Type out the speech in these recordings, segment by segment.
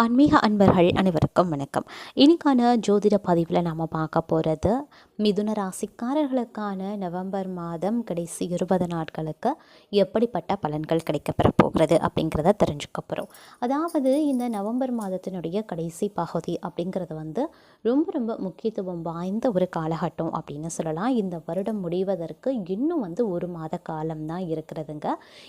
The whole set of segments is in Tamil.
ஆன்மீக அன்பர்கள் அனைவருக்கும் வணக்கம். இன்னைக்கான ஜோதிட பதிவில் நாம் பார்க்க போகிறது மிதுன ராசிக்காரர்களுக்கான நவம்பர் மாதம் கடைசி இருபது நாட்களுக்கு எப்படிப்பட்ட பலன்கள் கிடைக்கப்பெற போகிறது அப்படிங்கிறத தெரிஞ்சுக்க போகிறோம் அதாவது இந்த நவம்பர் மாதத்தினுடைய கடைசி பகுதி அப்படிங்கிறது வந்து ரொம்ப ரொம்ப முக்கியத்துவம் வாய்ந்த ஒரு காலகட்டம் அப்படின்னு சொல்லலாம். இந்த வருடம் முடிவதற்கு இன்னும் வந்து ஒரு மாத காலம் தான் இருக்கிறதுங்க.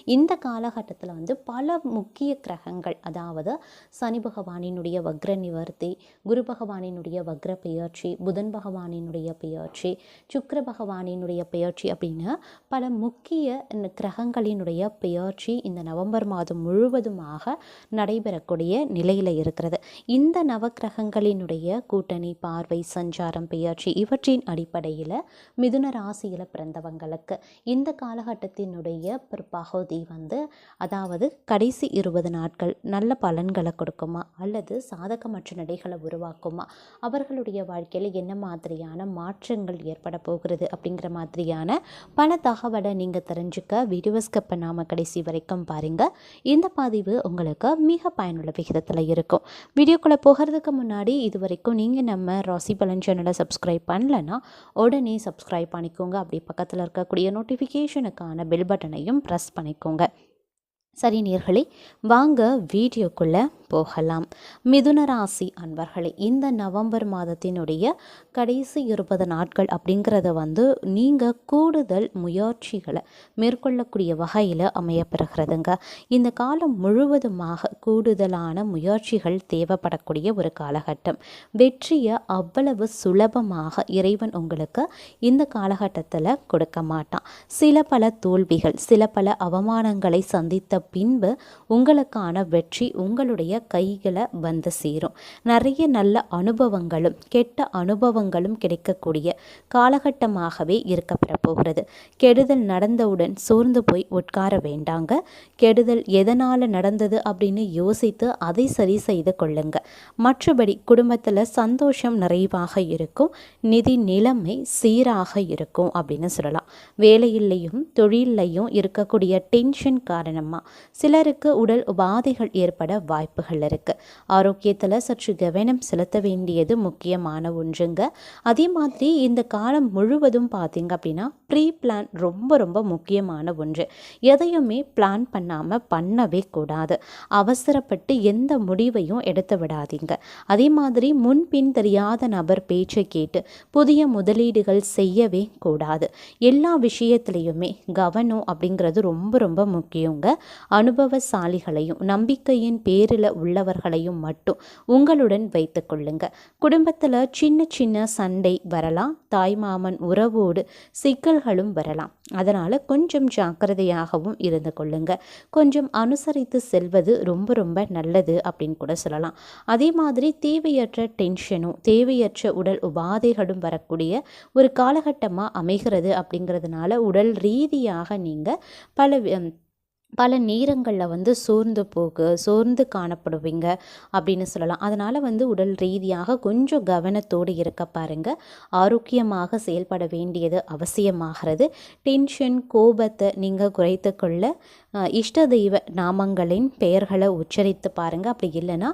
இந்த காலகட்டத்தில் வந்து பல முக்கிய கிரகங்கள் அதாவது சனி பகவானினுடைய வக்ர நிவர்த்தி குரு பகவானினுடைய வக்ர பெயர்ச்சி புதன் பகவானினுடைய பெயர்ச்சி சுக்கிர பகவானினுடைய பெயர்ச்சி அப்படின்னு பல முக்கிய கிரகங்களினுடைய பெயர்ச்சி இந்த நவம்பர் மாதம் முழுவதுமாக நடைபெறக்கூடிய நிலையில் இருக்கிறது. இந்த நவக்கிரகங்களினுடைய கூட்டணி பார்வை சஞ்சாரம் பெயர்ச்சி இவற்றின் அடிப்படையில் மிதுன ராசியில் பிறந்தவங்களுக்கு இந்த காலகட்டத்தினுடைய பிற்பகுதி வந்து அதாவது கடைசி இருபது நாட்கள் நல்ல பலன்களை கொடுக்குமா அல்லது சாதகமற்ற நிலைகளை உருவாக்குமா? அவர்களுடைய வாழ்க்கையில் என்ன மாதிரியான மாற்றங்கள் ஏற்பட போகிறது அப்படிங்கிற மாதிரியான பல தகவலை நீங்கள் தெரிஞ்சுக்க வீடியோஸ்க்கு பண்ணாமல் கடைசி வரைக்கும் பாருங்கள் இந்த பதிவு உங்களுக்கு மிக பயனுள்ள விகிதத்தில் இருக்கும். வீடியோக்குள்ளே போகிறதுக்கு முன்னாடி இது வரைக்கும் நீங்கள் நம்ம ராசி பலன் சேனலை சப்ஸ்கிரைப் பண்ணலன்னா உடனே சப்ஸ்கிரைப் பண்ணிக்கோங்க. அப்படி பக்கத்தில் இருக்கக்கூடிய நோட்டிஃபிகேஷனுக்கான பெல் பட்டனையும் ப்ரெஸ் பண்ணிக்கோங்க. சரி நேர்களே வாங்க வீடியோக்குள்ளே போகலாம். மிதுன ராசி அன்பர்களே இந்த நவம்பர் மாதத்தினுடைய கடைசி இருபது நாட்கள் அப்படிங்கிறத வந்து நீங்கள் கூடுதல் முயற்சிகளை மேற்கொள்ளக்கூடிய வகையில் அமையப்பெறுகிறதுங்க. இந்த காலம் முழுவதுமாக கூடுதலான முயற்சிகள் தேவைப்படக்கூடிய ஒரு காலகட்டம். வெற்றியை அவ்வளவு சுலபமாக இறைவன் உங்களுக்கு இந்த காலகட்டத்தில் கொடுக்க மாட்டான். சில பல தோல்விகள் சில பல அவமானங்களை சந்தித்த பின்பு உங்களுக்கான வெற்றி உங்களுடைய கைகளை வந்து சேரும். நிறைய நல்ல அனுபவங்களும் கெட்ட அனுபவங்களும் கிடைக்கக்கூடிய காலகட்டமாகவே இருக்கப்பெற போகிறது. கெடுதல் நடந்தவுடன் சோர்ந்து போய் உட்கார வேண்டாங்க. கெடுதல் எதனால் நடந்தது அப்படின்னு யோசித்து அதை சரி செய்து கொள்ளுங்க. மற்றபடி குடும்பத்தில் சந்தோஷம் நிறைவாக இருக்கும். நிதி நிலைமை சீராக இருக்கும் அப்படின்னு சொல்லலாம். வேலையிலையும் தொழிலையும் இருக்கக்கூடிய டென்ஷன் காரணமாக சிலருக்கு உடல் உபாதைகள் ஏற்பட வாய்ப்புகள் இருக்கு. ஆரோக்கியத்தில் சற்று கவனம் செலுத்த வேண்டியது முக்கியமான ஒன்றுங்க. அதே மாதிரி இந்த காலம் முழுவதும் பார்த்தீங்க அப்படின்னா ப்ரீ பிளான் ரொம்ப ரொம்ப முக்கியமான ஒன்று. எதையுமே பிளான் பண்ணாமல் பண்ணவே கூடாது. அவசரப்பட்டு எந்த முடிவையும் எடுத்து விடாதீங்க. அதே மாதிரி முன்பின் தெரியாத நபர் பேச்சை கேட்டு புதிய முதலீடுகள் செய்யவே கூடாது. எல்லா விஷயத்துலையுமே கவனம் அப்படிங்கிறது ரொம்ப ரொம்ப முக்கியங்க. அனுபவசாலிகளையும் நம்பிக்கையின் பேரில் உள்ளவர்களையும் மட்டும் உங்களுடன் வைத்து கொள்ளுங்க. குடும்பத்தில் சின்ன சின்ன சண்டை வரலாம். தாய்மாமன் உறவோடு சிக்கல்களும் வரலாம். அதனால் கொஞ்சம் ஜாக்கிரதையாகவும் இருந்து கொள்ளுங்க. கொஞ்சம் அனுசரித்து செல்வது ரொம்ப ரொம்ப நல்லது அப்படின்னு கூட சொல்லலாம். அதே மாதிரி தேவையற்ற டென்ஷனும் தேவையற்ற உடல் உபாதைகளும் வரக்கூடிய ஒரு காலகட்டமாக அமைகிறது அப்படிங்கிறதுனால உடல் ரீதியாக நீங்கள் பல வி- பல நேரங்களில் வந்து சோர்ந்து போக்கு சோர்ந்து காணப்படுவீங்க அப்படின்னு சொல்லலாம். அதனால் வந்து உடல் ரீதியாக கொஞ்சம் கவனத்தோடு இருக்க பாருங்க. ஆரோக்கியமாக செயல்பட வேண்டியது அவசியமாகிறது. டென்ஷன் கோபத்தை நீங்கள் குறைத்து கொள்ள இஷ்ட தெய்வ நாமங்களின் பெயர்களை உச்சரித்து பாருங்கள் அப்படி இல்லைன்னா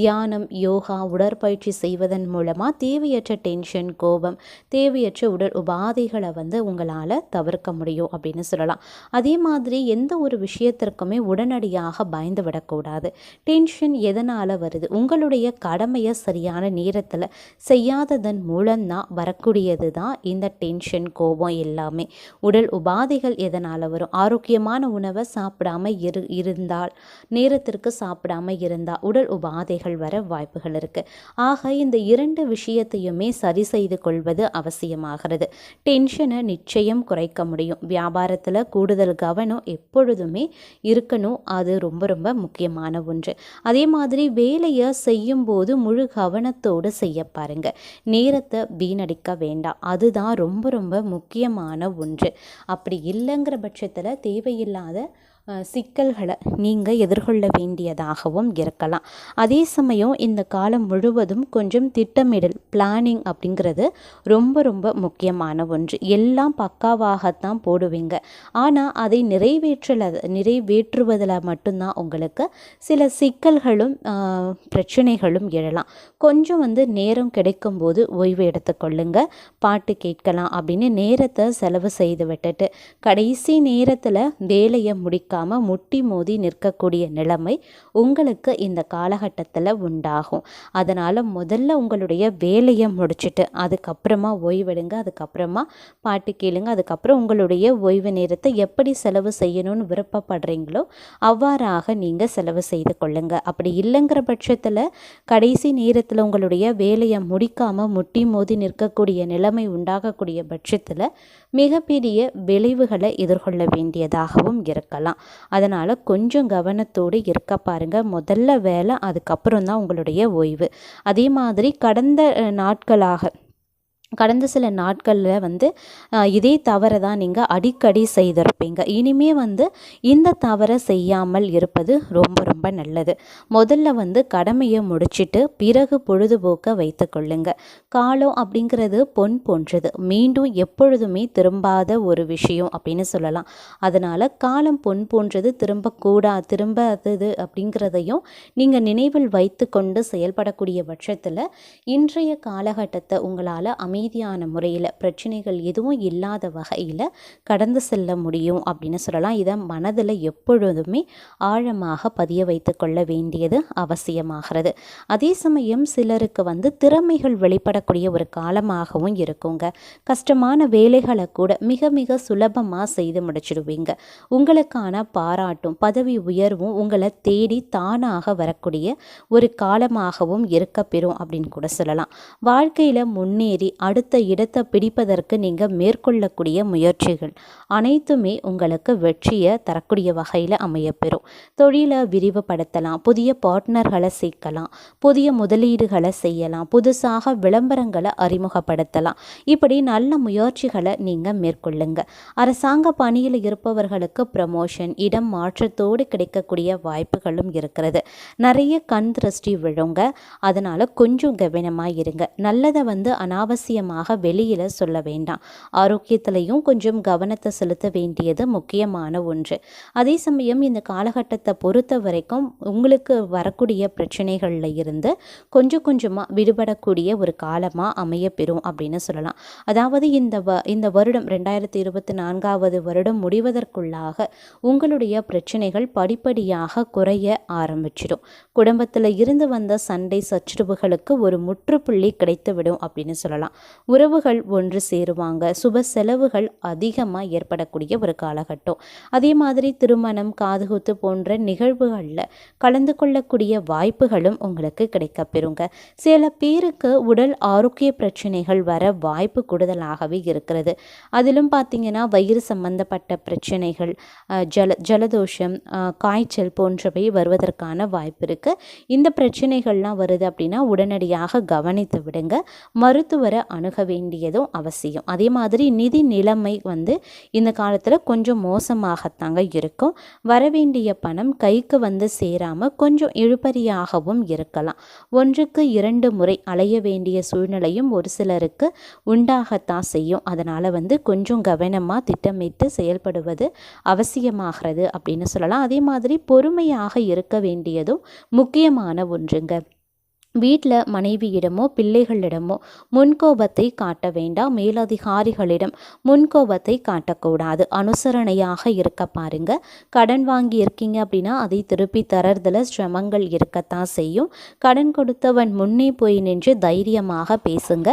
தியானம் யோகா உடற்பயிற்சி செய்வதன் மூலமாக தேவையற்ற டென்ஷன் கோபம் தேவையற்ற உடல் உபாதைகளை வந்து உங்களால் தவிர்க்க முடியும் அப்படின்னு சொல்லலாம். அதே மாதிரி எந்த ஒரு விஷயம் விஷயத்திற்குமே உடனடியாக பயந்து விடக்கூடாது. டென்ஷன் எதனால் வருது? உங்களுடைய கடமையை சரியான நேரத்தில் செய்யாததன் மூலம்தான் வரக்கூடியது தான் இந்த டென்ஷன் கோபம் எல்லாமே. உடல் உபாதைகள் எதனால் வரும்? ஆரோக்கியமான உணவை சாப்பிடாம இரு இருந்தால் நேரத்திற்கு சாப்பிடாம இருந்தால் உடல் உபாதைகள் வர வாய்ப்புகள் இருக்குது ஆக இந்த இரண்டு விஷயத்தையுமே சரி செய்து கொள்வது அவசியமாகிறது. டென்ஷனை நிச்சயம் குறைக்க முடியும். வியாபாரத்தில் கூடுதல் கவனம் எப்பொழுதுமே இருக்கணும். அது ரொம்ப ரொம்ப முக்கியமான ஒன்று. அதே மாதிரி வேலையை செய்யும்போது முழு கவனத்தோடு செய்ய பாருங்க. நேரத்தை வீணடிக்க வேண்டாம். அதுதான் ரொம்ப ரொம்ப முக்கியமான ஒன்று. அப்படி இல்லைங்கிற பட்சத்தில் தேவையில்லாத சிக்கல்களை நீங்கள் எதிர்கொள்ள வேண்டியதாகவும் இருக்கலாம். அதே சமயம் இந்த காலம் முழுவதும் கொஞ்சம் திட்டமிடல் பிளானிங் அப்படிங்கிறது ரொம்ப ரொம்ப முக்கியமான ஒன்று. எல்லாம் பக்காவாகத்தான் போடுவீங்க. ஆனால் அதை நிறைவேற்றல நிறைவேற்றுவதில் மட்டும்தான் உங்களுக்கு சில சிக்கல்களும் பிரச்சனைகளும் எழலாம். கொஞ்சம் வந்து நேரம் கிடைக்கும்போது ஓய்வு எடுத்துக்கொள்ளுங்க. பாட்டு கேட்கலாம் அப்படின்னு நேரத்தை செலவு செய்து விட்டுட்டு கடைசி நேரத்தில் வேலையை முடிக்காமல் முட்டி மோதி நிற்கக்கூடிய நிலைமை உங்களுக்கு இந்த காலகட்டத்தில் உண்டாகும். அதனால் முதல்ல உங்களுடைய வேலையை முடிச்சுட்டு அதுக்கப்புறமா ஓய்வெடுங்க அதுக்கப்புறமா பாட்டு கேளுங்க அதுக்கப்புறம் உங்களுடைய ஓய்வு நேரத்தை எப்படி செலவு செய்யணும்னு விருப்பப்படுறீங்களோ அவ்வாறாக நீங்கள் செலவு செய்து கொள்ளுங்க. அப்படி இல்லைங்கிற பட்சத்தில் கடைசி நேரத்தில் உங்களுடைய வேலையை முடிக்காமல் முட்டி மோதி நிற்கக்கூடிய நிலைமை உண்டாகக்கூடிய பட்சத்தில் மிகப்பெரிய விளைவுகளை எதிர்கொள்ள வேண்டியதாகவும் இருக்கலாம். அதனால் கொஞ்சம் கவனத்தோடு இருக்க பாருங்க. முதல்ல வேலை அதுக்கப்புறம் தான் உங்களுடைய ஓய்வு. அதே மாதிரி கடந்த நாட்களாக கடந்த சில நாட்களில் வந்து இதே தவறை தான் நீங்கள் அடிக்கடி செய்திருப்பீங்க. இனிமே வந்து இந்த தவறை செய்யாமல் இருப்பது ரொம்ப ரொம்ப நல்லது. முதல்ல வந்து கடமையை முடிச்சிட்டு பிறகு பொழுதுபோக்க வைத்து கொள்ளுங்க. காலம் அப்படிங்கிறது பொன் போன்றது. மீண்டும் எப்பொழுதுமே திரும்பாத ஒரு விஷயம் அப்படின்னு சொல்லலாம். அதனால் காலம் பொன் போன்றது திரும்பக்கூடா திரும்பாதது அப்படிங்கிறதையும் நீங்கள் நினைவில் வைத்து கொண்டு செயல்படக்கூடிய பட்சத்தில் இன்றைய காலகட்டத்தை உங்களால் அமை அமைதியான முறையில் பிரச்சனைகள் எதுவும் இல்லாத வகையில் கடந்து செல்ல முடியும் அப்படின்னு சொல்லலாம். இதை மனதில் எப்பொழுதுமே ஆழமாக பதிய வைத்து கொள்ள வேண்டியது அவசியமாகிறது. அதே சமயம் சிலருக்கு வந்து திறமைகள் வெளிப்படக்கூடிய ஒரு காலமாகவும் இருக்குங்க. கஷ்டமான வேலைகளை கூட மிக மிக சுலபமாக செய்து முடிச்சிடுவீங்க. உங்களுக்கான பாராட்டும் பதவி உயர்வும் உங்களை தேடி தானாக வரக்கூடிய ஒரு காலமாகவும் இருக்கப்பெறும் அப்படின்னு கூட சொல்லலாம். வாழ்க்கையில் முன்னேறி அடுத்த இடத்தை பிடிப்பதற்கு நீங்கள் மேற்கொள்ளக்கூடிய முயற்சிகள் அனைத்துமே உங்களுக்கு வெற்றியை தரக்கூடிய வகையில் அமையப்பெறும். தொழிலை விரிவுபடுத்தலாம் புதிய பார்ட்னர்களை சேர்க்கலாம் புதிய முதலீடுகளை செய்யலாம் புதுசாக விளம்பரங்களை அறிமுகப்படுத்தலாம். இப்படி நல்ல முயற்சிகளை நீங்கள் மேற்கொள்ளுங்க. அரசாங்க பணியில் இருப்பவர்களுக்கு ப்ரமோஷன் இடம் மாற்றத்தோடு கிடைக்கக்கூடிய வாய்ப்புகளும் இருக்கிறது. நிறைய கண் திருஷ்டி விழுங்க அதனால் கொஞ்சம் கவனமாக இருங்க. நல்லதை வந்து அனாவசியமாக வெளியில் சொல்ல வேண்டாம். ஆரோக்கியத்திலையும் கொஞ்சம் கவனத்தை செலுத்த வேண்டியது முக்கியமான ஒன்று. அதே சமயம் இந்த காலகட்டத்தை பொறுத்த வரைக்கும் உங்களுக்கு வரக்கூடிய பிரச்சனைகளில் இருந்து கொஞ்சம் கொஞ்சமாக விடுபடக்கூடிய ஒரு காலமாக அமையப்பெறும் அப்படின்னு சொல்லலாம். அதாவது இந்த வ இந்த வருடம் ரெண்டாயிரத்தி இருபத்தி நான்காவது வருடம் முடிவதற்குள்ளாக உங்களுடைய பிரச்சனைகள் படிப்படியாக குறைய ஆரம்பிச்சிடும். குடும்பத்தில் இருந்து வந்த சண்டை சச்சரவுகளுக்கு ஒரு முற்றுப்புள்ளி கிடைத்துவிடும் அப்படின்னு சொல்லலாம். உறவுகள் ஒன்று சேருவாங்க. சுப செலவுகள் அதிகமாக ஏற்படக்கூடிய ஒரு காலகட்டம். அதே மாதிரி திருமணம் காதுகுத்து போன்ற நிகழ்வுகளில் கலந்து கொள்ளக்கூடிய வாய்ப்புகளும் உங்களுக்கு கிடைக்கப்பெறுங்க. சில பேருக்கு உடல் ஆரோக்கிய பிரச்சனைகள் வர வாய்ப்பு கூடுதலாகவே இருக்கிறது. அதிலும் பார்த்திங்கன்னா வயிறு சம்பந்தப்பட்ட பிரச்சனைகள் ஜல ஜலதோஷம் காய்ச்சல் போன்றவை வருவதற்கான வாய்ப்பு இருக்குது இந்த பிரச்சனைகள்லாம் வருது அப்படின்னா உடனடியாக கவனித்து விடுங்க. மருத்துவரை அணுக வேண்டியதும் அவசியம். அதே மாதிரி நிதி நிலைமை வந்து இந்த காலத்தில் கொஞ்சம் மோசமாகத்தாங்க இருக்கும். வரவேண்டிய பணம் கைக்கு வந்து சேராமல் கொஞ்சம் இழுபறியாகவும் இருக்கலாம். ஒன்றுக்கு இரண்டு முறை அலைய வேண்டிய சூழ்நிலையும் ஒரு சிலருக்கு உண்டாகத்தான் செய்யும். அதனால் வந்து கொஞ்சம் கவனமாக திட்டமிட்டு செயல்படுவது அவசியமாகிறது அப்படின்னு சொல்லலாம். அதே மாதிரி பொறுமையாக இருக்க வேண்டியதும் முக்கியமான ஒன்றுங்க. வீட்டில் மனைவியிடமோ பிள்ளைகளிடமோ முன்கோபத்தை காட்ட வேண்டாம். மேலதிகாரிகளிடம் முன்கோபத்தை காட்டக்கூடாது. அனுசரணையாக இருக்க பாருங்க. கடன் வாங்கி இருக்கீங்க அப்படின்னா அதை திருப்பி தரதில் சிரமங்கள் இருக்கத்தான் செய்யும். கடன் கொடுத்தவன் முன்னே போய் நின்று தைரியமாக பேசுங்க.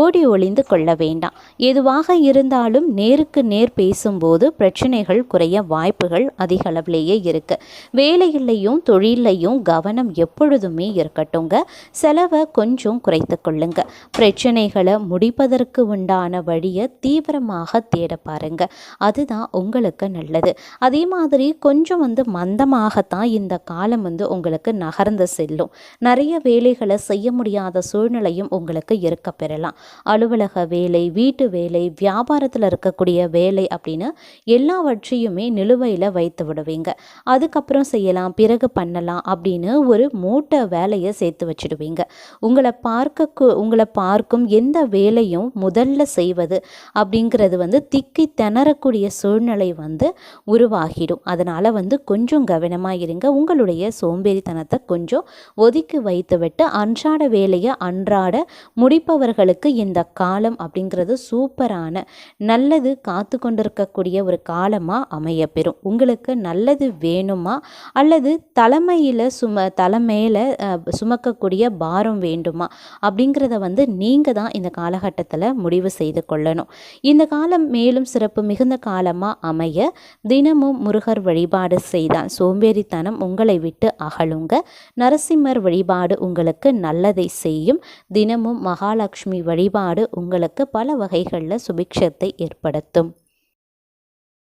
ஓடி ஒளிந்து கொள்ள வேண்டாம். எதுவாக இருந்தாலும் நேருக்கு நேர் பேசும்போது பிரச்சனைகள் குறைய வாய்ப்புகள் அதிகளவிலேயே இருக்குது இருக்கு. வேலையிலையும் தொழிலையும் கவனம் எப்பொழுதுமே இருக்கட்டுங்க செலவை கொஞ்சம் குறைத்து கொள்ளுங்க. பிரச்சனைகளை முடிப்பதற்கு உண்டான வழியை தீவிரமாக தேட பாருங்க. அதுதான் உங்களுக்கு நல்லது. அதே மாதிரி கொஞ்சம் வந்து மந்தமாகத்தான் இந்த காலம் வந்து உங்களுக்கு நகர்ந்து செல்லும். நிறைய வேலைகளை செய்ய முடியாத சூழ்நிலையும் உங்களுக்கு இருக்க பெறலாம். அலுவலக வேலை வீட்டு வேலை வியாபாரத்தில் இருக்கக்கூடிய வேலை அப்படின்னு எல்லாவற்றையுமே நிலுவையில் வைத்து விடுவீங்க. அதுக்கப்புறம் செய்யலாம் பிறகு பண்ணலாம் அப்படின்னு ஒரு மூட்டை வேலையை சேர்த்து வச்சுடுவீங்க உங்களை பார்க்க உங்களை பார்க்கும் எந்த வேலையும் முதல்ல செய்வது அப்படிங்கிறது வந்து திக்கி திணறக்கூடிய சூழ்நிலை வந்து உருவாகிடும். அதனால் வந்து கொஞ்சம் கவனமாக இருங்க. உங்களுடைய சோம்பேறித்தனத்தை கொஞ்சம் ஒதுக்கி வைத்துவிட்டு அன்றாட வேலையை அன்றாட முடிப்பவர்களுக்கு இந்த காலம் அப்படிங்கிறது சூப்பரான நல்லது காத்து கொண்டிருக்கக்கூடிய ஒரு காலமாக அமையப்பெறும். உங்களுக்கு நல்லது வேணுமா? அல்லது தலைமையில் சும தலைமையில் சுமக்கக்கூடிய பாரம் வேண்டுமா? அப்படிங்கிறத வந்து நீங்கள் தான் இந்த காலகட்டத்தில் முடிவு செய்து கொள்ளணும். இந்த காலம் மேலும் சிறப்பு மிகுந்த காலமாக அமைய தினமும் முருகர் வழிபாடு செய்தால் சோம்பேறித்தனம் உங்களை விட்டு அகலுங்க. நரசிம்மர் வழிபாடு உங்களுக்கு நல்லதை செய்யும். தினமும் மகாலட்சுமி வழிபாடு உங்களுக்கு பல வகைகளில் சுபிக்ஷத்தை ஏற்படுத்தும்.